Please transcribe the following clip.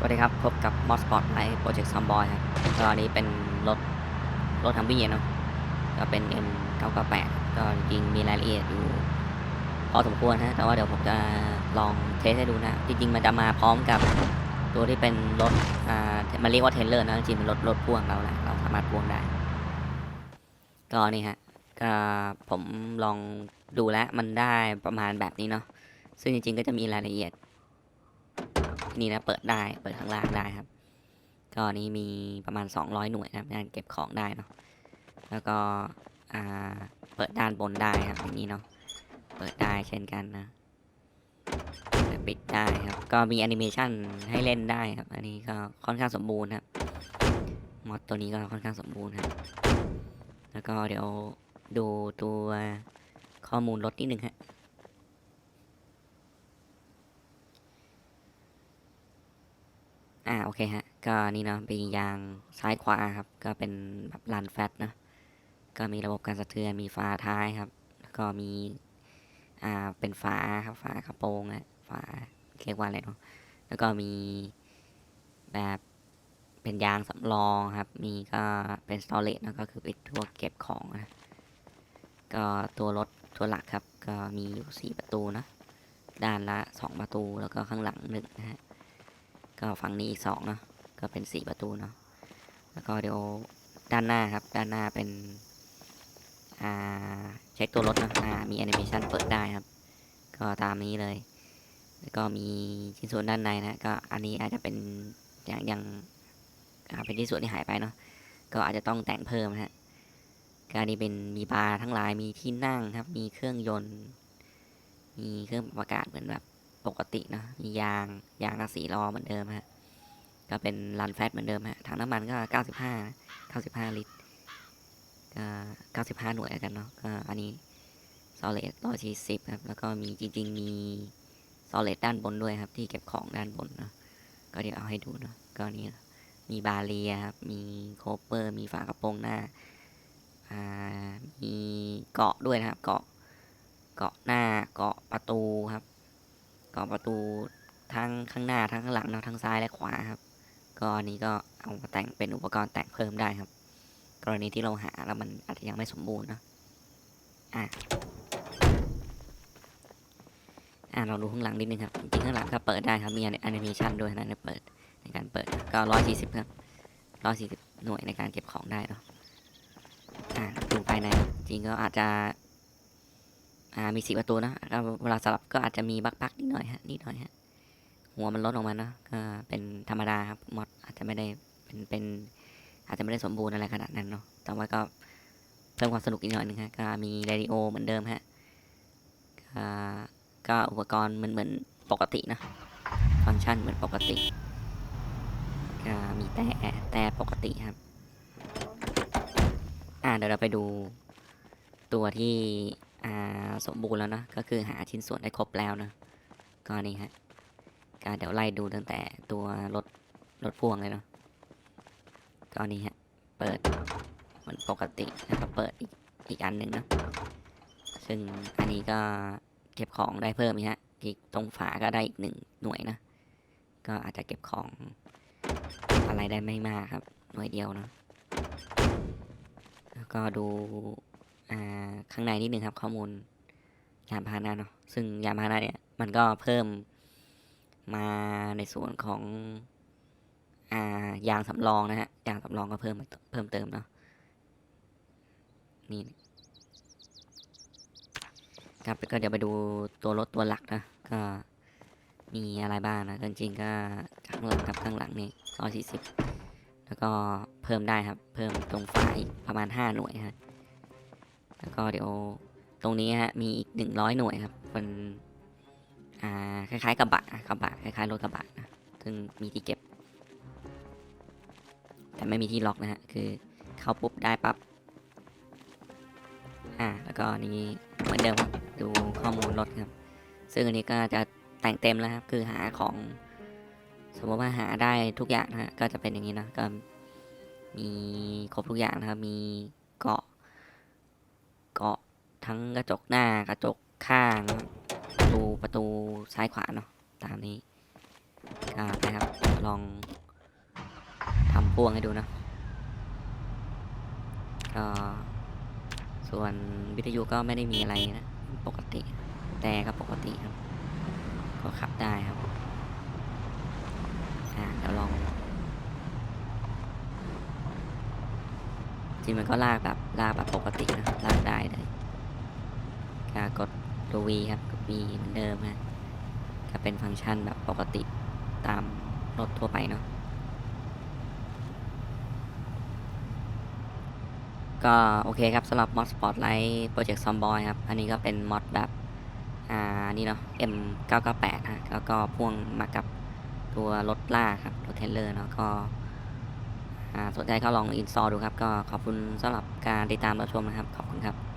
สวัสดีครับ พบกับ m o s p o r t Live Project Zomboy ครับก็อันนี้เป็นรถ รถทัมบี้เนาะก็เป็น M 998 ก็จริงมีรายละเอียดอยู่พอสมควรฮะ แต่ว่าเดี๋ยวผมจะลองเทสให้ดูนะ จริง ๆ มันจะมาพร้อมกับตัวที่เป็นรถ อ่า มันเรียกว่าเทรลเลอร์นะ จริงๆเป็นรถรถพ่วงเราแหละเราสามารถพ่วงได้ ก็นี่ฮะ ก็ผมลองดูแล้วมันได้ประมาณแบบนี้เนาะ ซึ่งจริง ๆ ก็จะมีรายละเอียด นี่นะเปิดได้เปิดข้างล่างได้ครับ ก็นี้มีประมาณ 200 หน่วยนะครับในการเก็บของได้เนาะแล้วก็อ่าเปิดด้านบนได้ครับอย่างนี้เนาะเปิดได้เช่นกันนะปิดได้ครับก็มีแอนิเมชันให้เล่นได้ครับ อันนี้ก็ค่อนข้างสมบูรณ์ครับมอดตัวนี้ก็ค่อนข้างสมบูรณ์ครับ แล้วก็เดี๋ยวดูตัวข้อมูลรถนิดนึงฮะ อ่าโอเคฮะ ก็นี่เนาะเป็นยางซ้ายขวาครับ ก็เป็นแบบลันแฟตนะก็มีระบบการสะเทือนมีฝาท้ายครับ แล้วก็มีอ่าเป็นฝาครับฝากระโปรงอะฝาเรียกว่าอะไรเนาะแล้วก็มีแบบเป็นยางสำรองครับ มีก็เป็นสตอเรจนะก็คือเป็นตัวเก็บของนะก็ตัวรถตัวหลักครับ ก็มีอยู่สี่ประตูนะด้านละสองประตูแล้วก็ข้างหลังหนึ่งนะฮะ ก็ฝั่งนี้อีกสองเนาะก็เป็นสี่ประตูเนาะแล้วก็เดี๋ยวด้านหน้าครับด้านหน้าเป็นอ่าเช็คตัวรถนะอ่ามีแอนิเมชันเปิดได้ครับ ก็ตามนี้เลยแล้วก็มีชิ้นส่วนด้านในนะก็อันนี้อาจจะเป็นอย่างยังเป็นที่ส่วนที่หายไปเนาะก็อาจจะต้องแต่งเพิ่มนะฮะก็อันนี้เป็นมีบาร์ทั้งหลายมีที่นั่งครับ มีเครื่องยนต์ มีเครื่องปรับอากาศเหมือนแบบ ปกติเนะมียางยางละสีล้อเหมือนเดิมฮะก็เป็นรันแฟตเหมือนเดิมฮะถังน้ำมันก็ 95 95 ลิตรก็95 หน่วยแล้วกันเนาะก็อันนี้ solid 140ครับแล้วก็มีจริง ๆ มี solid ด้านบนด้วยครับ ที่เก็บของด้านบนเนาะก็เดี๋ยวเอาให้ดูเนาะก็นี่นะมีบาเรียครับมีโคเปอร์ มีฝากระโปรงหน้าอ่ามีเกาะด้วยนะครับ เกาะเกาะหน้าเกาะประตูครับ กาะประตูทั้งข้างหน้าทั้งข้างหลังเนาะทั้งซ้ายและขวาครับ ก็อันนี้ก็เอามาแต่งเป็นอุปกรณ์แต่งเพิ่มได้ครับ กรณีที่เราหาแล้วมันอาจจะยังไม่สมบูรณ์เนะอะอะเราดูข้างหลังนิดนึงครับจริงข้างหลังก็เปิดได้ครับมีแอนิเมชันด้วยนะในเปิดในการเปิดก็ร้อยสี่สิบครับร้อยสี่สิบหน่วยในการเก็บของได้เนาะอะดูภายในจริงก็อาจจะ อ่ามีสี่ประตูนะก็เวลาสลับก็อาจจะมีบักบักนิดหน่อยฮะนิดหน่อยฮะหัวมันลดออกมาเนอะก็เป็นธรรมดาครับมอดอาจจะไม่ได้เป็นเป็น อาจจะไม่ได้สมบูรณ์อะไรขนาดนั้นเนาะแต่ว่าก็เพิ่มความสนุกอีกหน่อยหนึงฮะก็มีเรดิโอเหมือนเดิมฮะก็ก็อุปกรณ์เหมือนเหมือนปกตินะฟังก์ชันเหมือนปกติก็มีแต่แต่ปกติครับ อ่าเดี๋ยวเราไปดูตัวที่ สมบูรณ์แล้วนะ ก็คือหาชิ้นส่วนได้ครบแล้วนะ ก็นี่ฮะก็เดี๋ยวไล่ดูตั้งแต่ตัวรถรถพ่วงเลยเนาะ ก็นี่ฮะ เปิดเหมือนปกติแล้วก็เปิดอีกอีกอันหนึ่งเนาะซึ่งอันนี้ก็เก็บของได้เพิ่มอีกฮะ อีกตรงฝาก็ได้อีกหนึ่งหน่วยนะ ก็อาจจะเก็บของอะไรได้ไม่มากครับ หน่วยเดียวเนาะแล้วก็ดู ข้างในนิดนึงครับข้อมูลยานพาหนะเนาะซึ่งยานพาหนะเนี่ยมันก็เพิ่มมาในส่วนของอายางสำรองนะฮะยางสำรองก็เพิ่มมาเพิ่มเติมเนาะนี่ครับก็เดี๋ยวไปดูตัวรถตัวหลักนะก็มีอะไรบ้างนะจริงๆก็ข้างหลังครับข้างหลังนี่ร้อยสี่สิบแล้วก็เพิ่มได้ครับ เพิ่มตรงฝาอีกประมาณห้าหน่วยฮะ แล้วก็เดี๋ยวตรงนี้ฮะมีอีกหนึ่งร้อยหน่วยครับเป็นอ่าคล้ายๆกระบะอะกระบะคล้ายๆรถกระบะนะซึ่งมีที่เก็บ แต่ไม่มีที่ล็อกนะฮะคือเข้าปุ๊บได้ปั๊บอ่าแล้วก็นี่เหมือนเดิมครับดูข้อมูลรถครับ ซึ่งอันนี้ก็จะแต่งเต็มแล้วครับคือหาของ สมมติว่าหาได้ทุกอย่างนะก็จะเป็นอย่างนี้นะก็มีครบทุกอย่างนะครับมีเกาะ ทั้งกระจกหน้ากระจกข้างประตูประตูซ้ายขวาเนาะตามนี้ก็ไปครับลองทำพ่วงให้ดูนะก็ส่วนวิทยุก็ไม่ได้มีอะไรนะ ปกติ แต่ก็ปกติครับ ก็ขับได้ครับ อ่าเดี๋ยวลอง จริงมันก็ลากแบบลากแบบปกตินะลากได้เลย ก็กดตัว V ครับกด V เหมือนเดิมนะก็เป็นฟังก์ชันแบบปกติตามรถทั่วไปเนาะก็โอเคครับสำหรับมอด Spotlight Project Zomboy ครับ อันนี้ก็เป็นมอดแบบ อ่า นี่เนาะ M998 ฮะแล้วก็พ่วงมากับตัวรถลากครับ รถเทเลอร์เนาะก็สนใจก็ลองอินสตอลดูครับ ก็ขอบคุณสำหรับการติดตามรับชมนะครับ ขอบคุณครับ